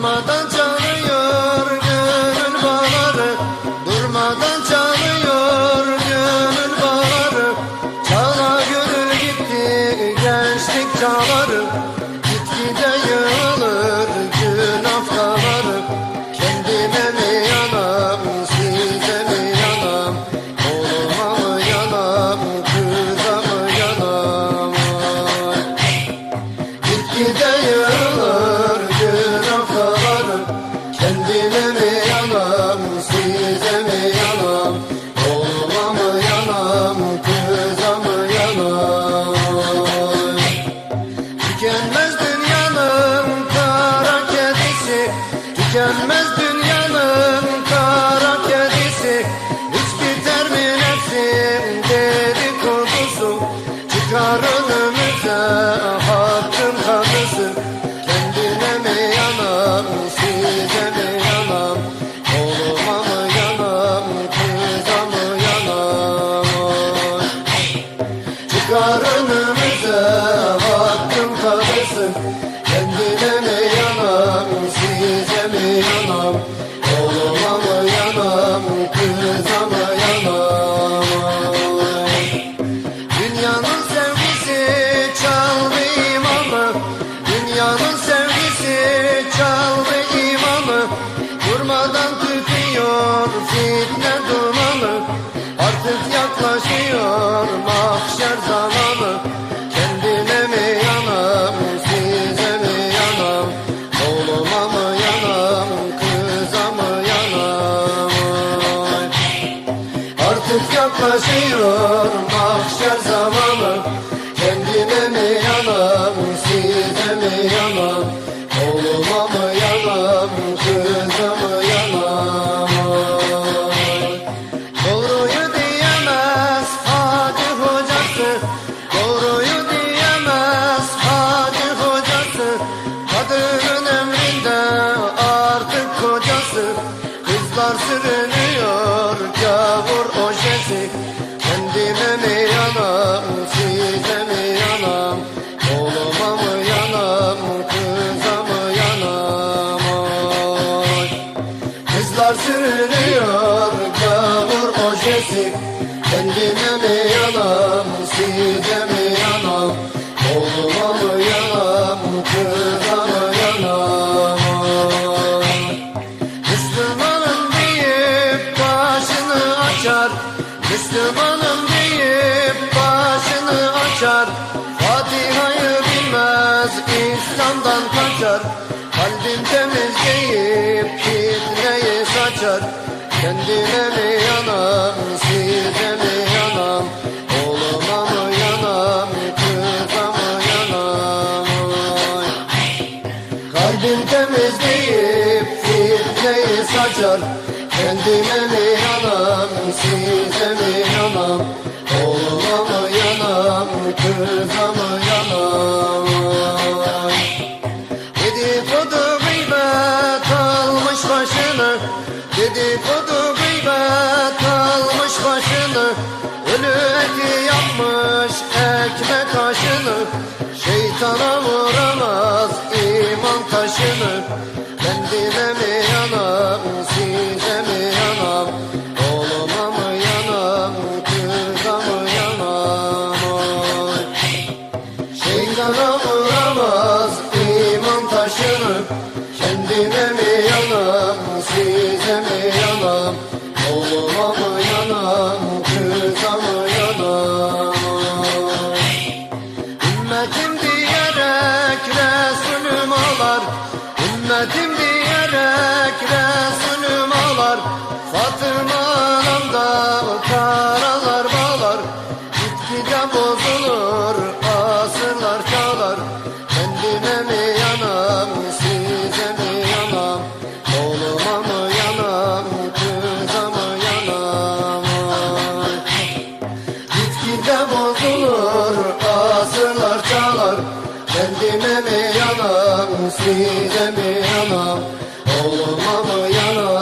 Durmadan çalıyor gönül bağları. Durmadan çalıyor gönül bağları. Çala gönül gitti gençlik çağları Tükenmez dünyanın kara kedisi. Hiç biter mi nefsin dedikodusu. Çıkar önümüze hakkın kadısı Kendine mi yanam size mi yanam Oğluma mı yanam kıza mı yanam Çıkar önümüze hakkın kadısı Artık yaklaşıyor mahşer zamanı. Kendime mi yanam size mi yanam Oğluma mı yanam kıza mı yanam Doğruyu diyemez hacı hocası. Doğruyu diyemez hacı hocası. Kadının emrinde artık kocası Kızlar sürünüyor gavur ojesi. Kendime mi yanam size mi yanam? Oğluma mı yanam kıza mı yanam? Oy. Kızlar sürünüyor gavur ojesi. Kendime mi yanam size başını açar Fatiha'yı bilmez İslam'dan kaçar. Kalbin temiz deyip fitneyi saçar. Kendine mi yanam size mi yanam? Oğluma mı yanam kıza mı yanam? Kalbim temiz deyip fitneyi saçar. Kendime mi yanam size mi yanam Dedikodu gıybet almış başını Ölü eti yapmış ekmek aşını. Şeytana yana Olmama yana.